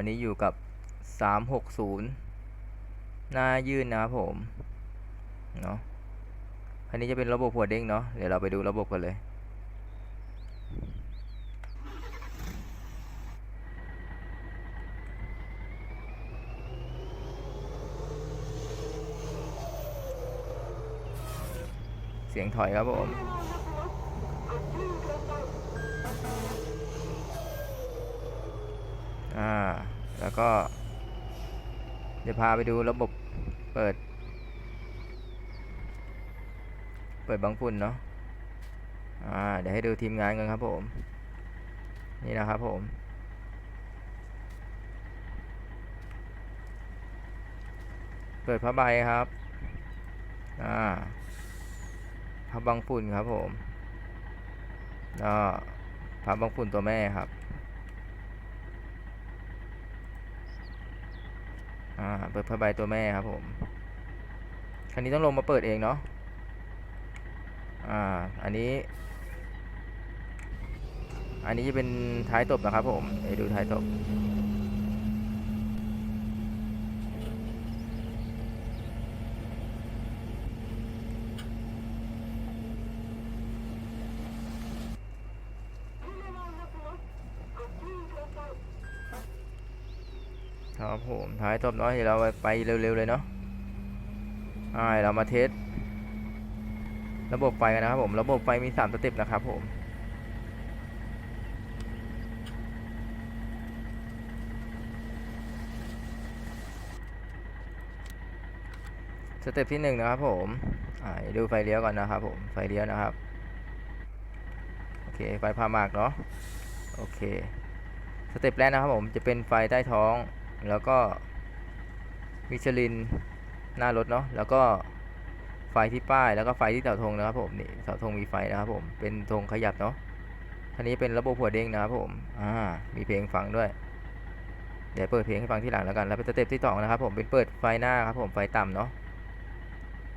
วันนี้อยู่กับ 360 หน้ายื่นนะครับผม เนาะอันนี้จะเป็นระบบหัวเด้งเนาะ เดี๋ยวเราไปดูระบบกันเลย เสียงถอยครับผมอ่า แล้วก็ เดี๋ยวพาไปดูระบบเปิด เปิดบังฝุ่นเนาะอ่าเดี๋ยวให้ดูทีมงานกันครับผม นี่นะครับผม เปิดผ้าใบครับอ่าผ้าบังฝุ่นครับผมก็ผ้าบังฝุ่นตัวแม่ครับ อ่าเปิดผ้าใบตัวแม่ครับผมคันนี้ต้องลงมาเปิดเองเนาะอ่าอันนี้ อันนี้จะเป็นท้ายตบนะครับผมเดี๋ยวดูท้ายตบ ครับผมท้ายตบเนาะเดี๋ยวเราไปเร็วๆเลยเนาะอ่าเรามาเทสระบบไฟกันนะครับผม ระบบไฟมี3สเต็ปนะครับผมสเต็ปที่หนึ่งนะครับผมดูไฟเลี้ยวก่อนนะครับผมไฟเลี้ยวนะครับโอเคไฟพามากเนาะโอเคสเต็ปแรกนะครับผมจะเป็นไฟใต้ท้อง แล้วก็มิชลินหน้ารถเนาะแล้วก็ไฟที่ป้ายแล้วก็ไฟที่เสาธงนะครับผมนี่เสาธงมีไฟนะครับผมเป็นธงขยับเนาะคันนี้เป็นระบบหัวเด้งนะครับผมอ่ามีเพลงฟังด้วย เดี๋ยวเปิดเพลงให้ฟังที่หลังแล้วกันแล้วเป็นสเต็ปที่สองนะครับผมเป็นเปิดไฟหน้าครับผมไฟต่ำเนาะ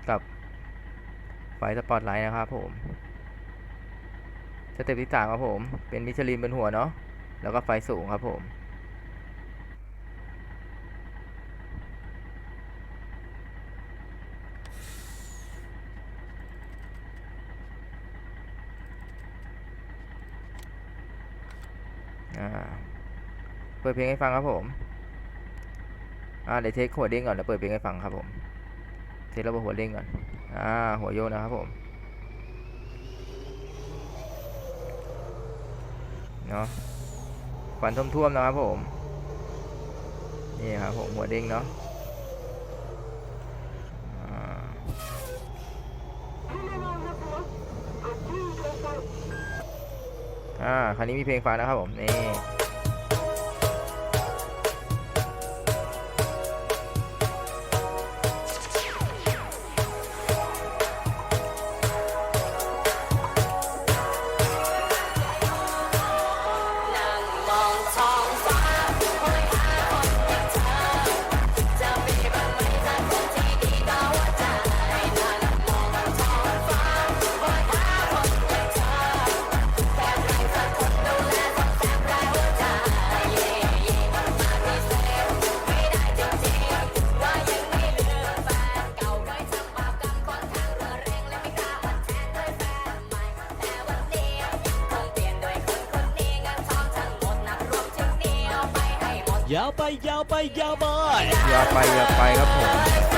กับไฟสปอตไลท์นะครับผมสเต็ปที่สามครับผมเป็นมิชลินบนหัวเนาะแล้วก็ไฟสูงครับผม อ่าเปิดเพลงให้ฟังครับผมอ่าเดี๋ยวเทคหัวเด้งก่อนเดี๋ยวเปิดเพลงให้ฟังครับผมเทคระบบหัวเด้งก่อนอ่าหัวโยนนะครับผมเนาะควันท่วมๆนะครับผมนี่ครับผมหัวเด้งเนาะ อ่า คราคันนี้มีเพลงฟังนะครับผม นี่ ยาวไปยาวไปยาวไป ยาวไปยาวไปครับผม